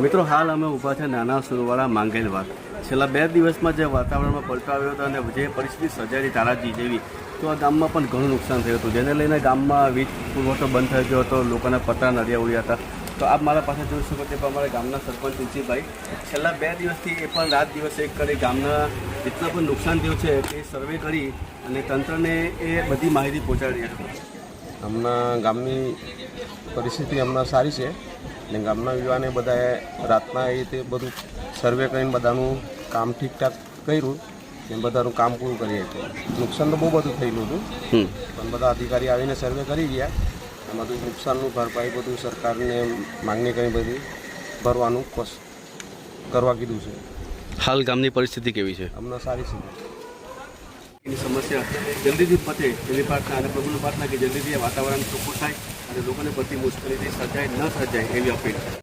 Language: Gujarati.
મિત્રો, હાલ અમે ઊભા છે નાના સુરવાળા માંગેલવાર છેલ્લા બે દિવસમાં જે વાતાવરણમાં પલટો આવ્યો હતો અને જે પરિસ્થિતિ સર્જાઈ તારાજી જેવી, તો આ ગામમાં પણ ઘણું નુકસાન થયું હતું. જેને લઈને ગામમાં વીજ પુરવઠો બંધ થઈ ગયો હતો, લોકોના પતરા નડિયા ઉડ્યા હતા. તો આપ મારા પાસે જોઈ શકો તે પ્રમાણે ગામના સરપંચ તુલસીભાઈ, છેલ્લા બે દિવસથી એ પણ રાત દિવસ એક કરી ગામના જેટલા પણ નુકસાન થયું છે, તે સર્વે કરી અને તંત્રને એ બધી માહિતી પહોંચાડી હતી. હમણાં ગામની પરિસ્થિતિ હમણાં સારી છે. ને ગામના યુવાને બધાએ રાતના એ રીતે બધું સર્વે કરીને બધાનું કામ ઠીકઠાક કર્યું ને બધાનું કામ પૂરું કરી આપ્યું. નુકસાન તો બહુ બધું થયેલું હતું. પણ બધા અધિકારી આવીને સર્વે કરી ગયા. એમાં બધું નુકસાનનું ભરપાઈ બધું સરકારને માંગણી કરી બધી ભરવાનું કરવા કીધું છે. હાલ ગામની પરિસ્થિતિ કેવી છે? હમણાં સારી છે. એની સમસ્યા જલ્દીથી પતે એની પ્રાર્થના અને પ્રભુની પ્રાર્થના કે જલ્દીથી વાતાવરણ ચોખ્ખું થાય અને લોકોને બધી મુશ્કેલીથી સર્જાય ન સર્જાય એવી અપીલ.